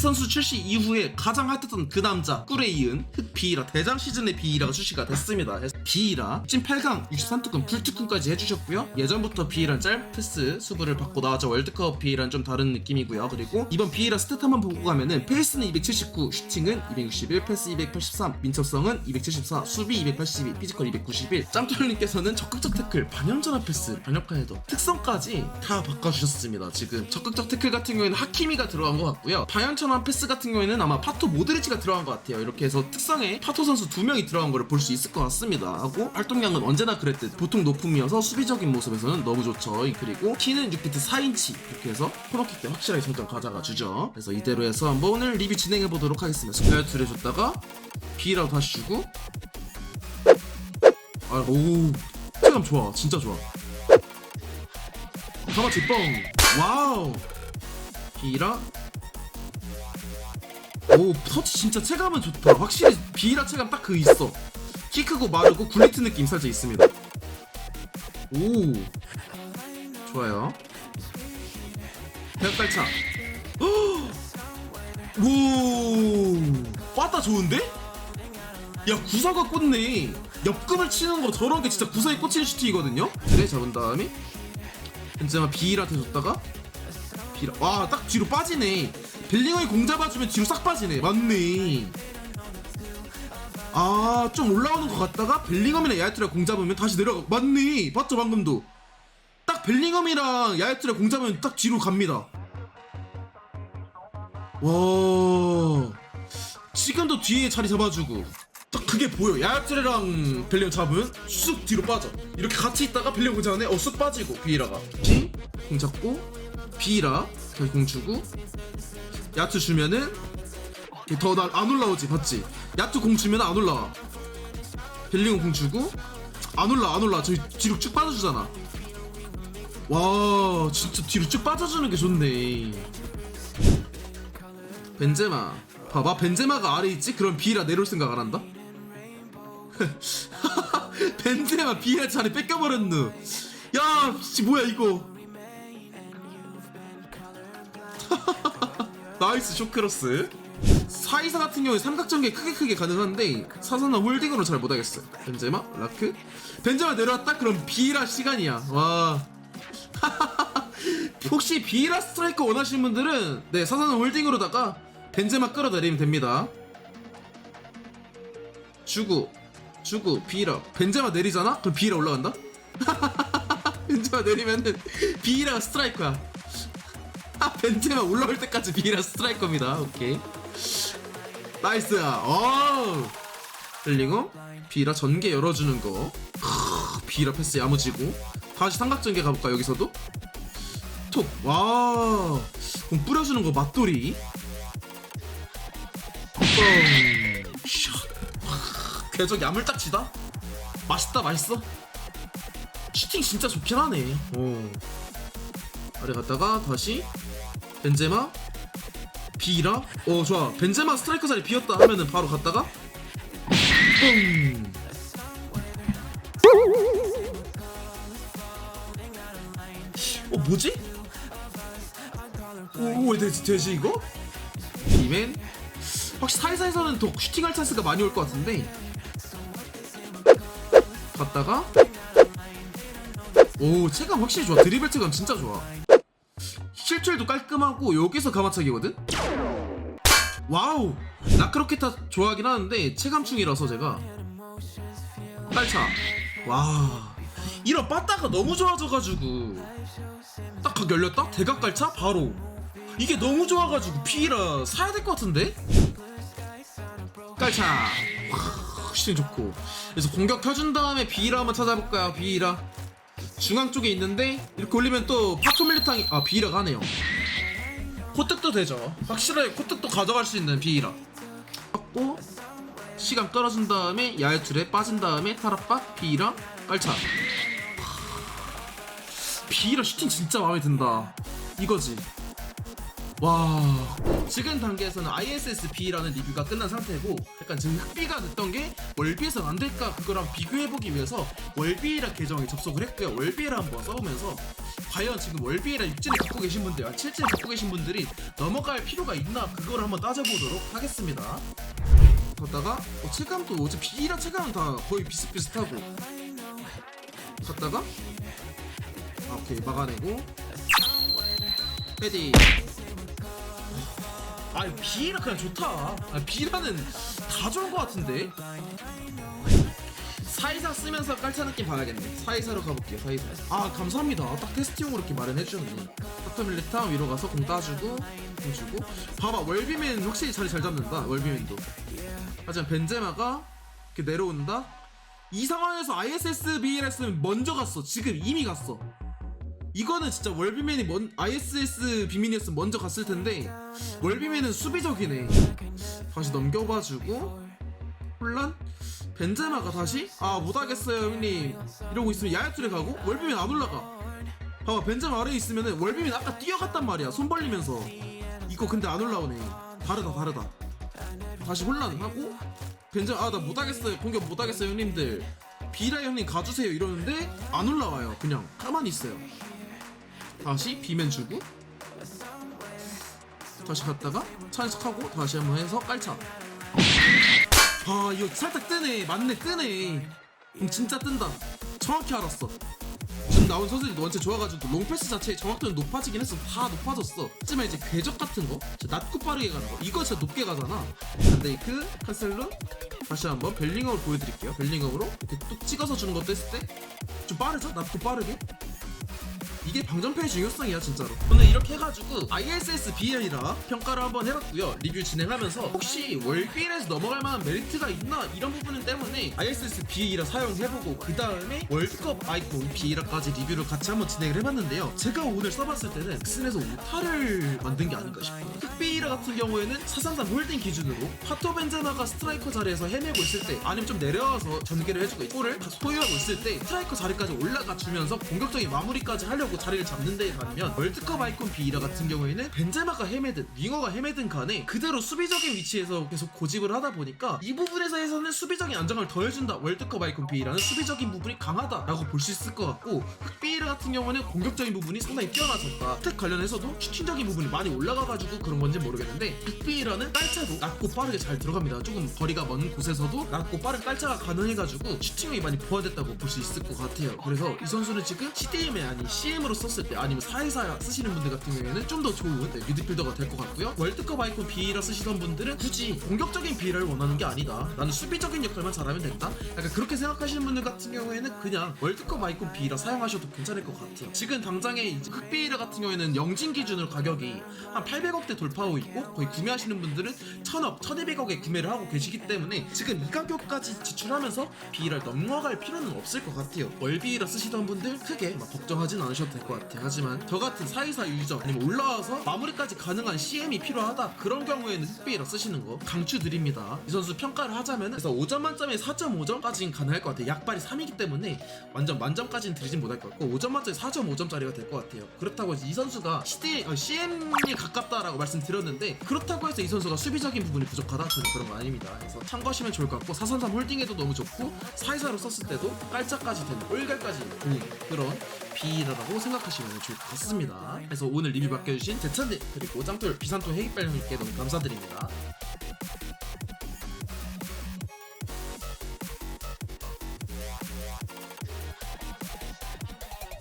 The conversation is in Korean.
선수 출시 이후에 가장 핫했던 그 남자 꿀에 이은 흑 비이라 대장 시즌의 비이라가 출시가 됐습니다. 비이라 찐 8강 63특근 풀특근까지 해주셨고요. 예전부터 비이란 짤 패스 수부를 받고 나왔죠. 월드컵 비이란 좀 다른 느낌이고요. 그리고 이번 비이라 스탯 한번 보고 가면은 페이스는 279, 슈팅은 261, 패스 283, 민첩성은 274, 수비 282, 피지컬 291. 짬돌님께서는 적극적 태클, 반영전압 패스, 반역한 헤더 특성까지 다 바꿔주셨습니다. 지금 적극적 태클 같은 경우에는 하키미가 들어간 것 같고요. 반영전 압 패스 같은 경우에는 아마 파토 모드리치가 들어간 것 같아요. 이렇게 해서 특성에 파토 선수 두 명이 들어간 걸 볼 수 있을 것 같습니다. 하고 활동량은 언제나 그랬듯 보통 높음이어서 수비적인 모습에서는 너무 좋죠. 그리고 키는 6피트 4인치 이렇게 해서 코너킥 때 확실하게 점점 가져가 주죠. 그래서 이대로 해서 한번 오늘 리뷰 진행해 보도록 하겠습니다. 스페어트를 줬다가 B라고 다시 주고 아, 오, 체감 좋아, 진짜 좋아. 가마치 뻥, 와우. 비라. 오, 터치 진짜 체감은 좋다. 확실히 비라 체감 딱 그 있어. 키 크고 마르고 굴리트 느낌 살짝 있습니다. 오, 좋아요. 대각발차. 오, 빠따 좋은데? 야 구사가 꽂네 옆금을 치는 거 저런 게 진짜 구사에 꽂히는 슈팅이거든요 그래 잡은 다음에 벤제마 비일한테 줬다가 비라 와딱 뒤로 빠지네 벨링엄이 공 잡아주면 뒤로 싹 빠지네. 맞네. 아 좀 올라오는 것 같다가 벨링엄이랑 야이트랑 공 잡으면 다시 내려가 맞네. 봤죠 방금도? 딱 벨링엄이랑 야이트랑 공 잡으면 딱 뒤로 갑니다. 와. 지금도 뒤에 자리 잡아주고. 딱 그게 보여. 야트레랑 벨리언 잡으면 쑥 뒤로 빠져. 이렇게 같이 있다가 벨리언 공 잡네 어쑥 빠지고. 비이라가. 치? 공 잡고 비이라. 계속 공 주고 야트 주면은 더안 올라오지 봤지? 야트 공 주면 안 올라와. 벨리언 공 주고 안 올라 안 올라. 저 뒤로 쭉 빠져주잖아. 와 진짜 뒤로 쭉 빠져주는 게 좋네. 벤제마. 봐봐 벤제마가 아래 있지? 그럼 비라 내려올 생각 안 한다? 벤제마 비라 자리 뺏겨버렸누. 야 씨, 뭐야 이거 나이스 쇼크로스 사이사 같은 경우에 삼각전개 크게 크게 가능한데 사선나 홀딩으로 잘 못하겠어요 벤제마 라크 벤제마 내려왔다? 그럼 비라 시간이야 와 혹시 비라 스트라이커 원하시는 분들은 네 사선은 홀딩으로다가 벤제마 끌어내리면 됩니다. 주고 주고 비라 벤제마 내리잖아? 그럼 비라 올라간다? 벤제마 내리면은 비라가 스트라이커야. 아, 벤제마 올라올 때까지 비라 스트라이커입니다. 오케이. 나이스. 어. 벨링엄 비라 전개 열어주는 거. 크, 비라 패스 야무지고 다시 삼각전개 가볼까 여기서도? 톡. 와. 그럼 뿌려주는 거 맛돌이. 뻥. 궤적 야물딱지다. 맛있다 맛있어. 슈팅 진짜 좋긴 하네. 오. 아래 갔다가 다시 벤제마 비라. 오 좋아. 벤제마 스트라이커 자리 비었다 하면은 바로 갔다가 뻥. 어 뭐지? 오왜 되지 되지 이거? 이맨 확실히 사이사에서는 더 슈팅할 찬스가 많이 올 것 같은데 갔다가 오 체감 확실히 좋아 드리블 체감 진짜 좋아 실출도 깔끔하고 여기서 가마차기거든? 와우! 나 크로케타 좋아하긴 하는데 체감충이라서 제가. 깔차. 와 이런 빠따가 너무 좋아져가지고. 딱각 열렸다? 대각 깔차? 바로. 이게 너무 좋아가지고 피라. 사야 될 것 같은데? 깔차. 와, 슈팅 좋고. 그래서 공격 펴준 다음에 비라 한번 찾아볼까요? 비라 중앙 쪽에 있는데 이렇게 올리면 또 파토밀리탕이 아 비라가 하네요. 코특도 되죠. 확실하게 코특도 가져갈 수 있는 비라 받고 시간 끌어준 다음에 야외줄에 빠진 다음에 타락박 비라 깔차 비라 슈팅 진짜 마음에 든다. 이거지 와 지금 단계에서는 ISSB라는 리뷰가 끝난 상태고 약간 지금 흑비가 됐던 게 월비에서 안 될까 그거랑 비교해보기 위해서 월비라 계정에 접속을 했고요. 월비를 한번 써보면서 과연 지금 월비에라 육진을 갖고 계신 분들, 아, 칠진을 갖고 계신 분들이 넘어갈 필요가 있나 그걸 한번 따져보도록 하겠습니다. 갔다가 어, 체감도 어제 비랑 체감은 다 거의 비슷비슷하고. 갔다가 아, 오케이 막아내고. 헤디 아 비라 그냥 좋다. 아 비라는 다 좋은 것 같은데? 사이사 쓰면서 깔차 느낌 봐야겠네. 사이사로 가볼게요 사이사. 아 감사합니다. 딱 테스트용으로 이렇게 마련해 주셨네. 파트밀리타 위로 가서 공 따주고 공 주고. 봐봐 월비맨 확실히 자리 잘 잡는다 월비맨도. 하지만 벤제마가 이렇게 내려온다? 이 상황에서 ISSB를 했으면 먼저 갔어. 지금 이미 갔어 이거는 진짜 월비맨이 먼 ISS 비민이었으면 먼저 갔을 텐데 월비맨은 수비적이네. 다시 넘겨봐주고. 혼란? 벤제마가 다시? 아 못하겠어요 형님. 이러고 있으면 야야툴에 가고 월비맨 안 올라가. 봐봐 벤제마 아래에 있으면은 월비맨 아까 뛰어갔단 말이야 손 벌리면서. 이거 근데 안 올라오네. 다르다 다르다. 다시 혼란하고. 벤제마 아나 못하겠어요. 공격 못하겠어요 형님들. 비라 형님 가주세요. 이러는데 안 올라와요 그냥. 가만히 있어요 다시 비맨 주고 다시 갔다가 찬식하고 다시 한번 해서 깔차 아 이거 살짝 뜨네. 맞네 뜨네. 음, 진짜 뜬다. 정확히 알았어. 지금 나온 선수들이 원체 좋아가지고 롱패스 자체의 정확도는 높아지긴 했어. 다 높아졌어. 하지만 이제 궤적 같은 거 진짜 낮고 빠르게 가는 거 이거 진짜 높게 가잖아. 반데이크 칸셀로 다시 한번 벨링업을 보여드릴게요. 벨링업으로 이렇게 뚝 찍어서 주는 것도 했을 때 좀 빠르죠? 낮고 빠르게 이게 방전패의 중요성이야 진짜로. 오늘 이렇게 해가지고 ISS BL이라 평가를 한번 해봤고요. 리뷰 진행하면서 혹시 월빌에서 넘어갈 만한 메리트가 있나? 이런 부분 때문에 ISS BL이라 사용해보고 그 다음에 월드컵 아이콘 BL이라까지 리뷰를 같이 한번 진행을 해봤는데요. 제가 오늘 써봤을 때는 엑슨에서 오타를 만든 게 아닌가 싶어요. 흑비라 같은 경우에는 사상단 홀딩 기준으로 파토 벤제마가 스트라이커 자리에서 헤매고 있을 때 아니면 좀 내려와서 전개를 해주고 골을 소유하고 있을 때 스트라이커 자리까지 올라가 주면서 공격적인 마무리까지 하려고 자리를 잡는 데에 가면 월드컵 아이콘 비이라 같은 경우에는 벤제마가 헤매든 윙어가 헤매든 간에 그대로 수비적인 위치에서 계속 고집을 하다 보니까 이 부분에서 해서는 수비적인 안정감을 더해준다. 월드컵 아이콘 비이라는 수비적인 부분이 강하다라고 볼 수 있을 것 같고 흑비이라 같은 경우는 공격적인 부분이 상당히 뛰어나졌다. 스택 관련해서도 슈팅적인 부분이 많이 올라가가지고 그런 건지 모르겠는데 흑비이라는 깔차도 낮고 빠르게 잘 들어갑니다. 조금 거리가 먼 곳에서도 낮고 빠른 깔차가 가능해가지고 슈팅이 많이 부활됐다고 볼 수 있을 것 같아요. 그래서 이 선수는 지금 CDM이 아닌 CM 으로 썼을 때 아니면 사회사 쓰시는 분들 같은 경우에는 좀 더 좋은 네, 미드필더가 될 것 같고요. 월드컵 아이콘 비이라 쓰시던 분들은 굳이 공격적인 비이라를 원하는 게 아니다. 나는 수비적인 역할만 잘하면 된다. 약간 그렇게 생각하시는 분들 같은 경우에는 그냥 월드컵 아이콘 비이라 사용하셔도 괜찮을 것 같아요. 지금 당장에 이제 흑비이라 같은 경우에는 영진 기준으로 가격이 한 800억대 돌파하고 있고 거의 구매하시는 분들은 1000억, 1200억에 구매를 하고 계시기 때문에 지금 이 가격까지 지출하면서 비이라를 넘어갈 필요는 없을 것 같아요. 월비이라 쓰시던 분들 크게 막 걱정하진 않으셔도 될 것 같아요. 하지만 저 같은 사이사 유저 아니면 올라와서 마무리까지 가능한 CM이 필요하다. 그런 경우에는 흑비이라 쓰시는 거 강추드립니다. 이 선수 평가를 하자면 그래서 5점 만점에 4.5점까지는 가능할 것 같아요. 약발이 3이기 때문에 완전 만점까지는 드리진 못할 것 같고 5점 만점에 4.5점짜리가 될 것 같아요. 그렇다고 해서 이 선수가 CD, 어, CM이 가깝다라고 말씀드렸는데 그렇다고 해서 이 선수가 수비적인 부분이 부족하다? 저는 그런 거 아닙니다. 그래서 참고하시면 좋을 것 같고 433 홀딩에도 너무 좋고 사이사로 썼을 때도 깔짝까지 되는 올갈까지 되는 그런 비라라고 생각하시면 좋을 것 같습니다. 그래서 오늘 리뷰 맡겨주신 대찬님 그리고 짱돌 비산토 헤이빨 형님께 너무 감사드립니다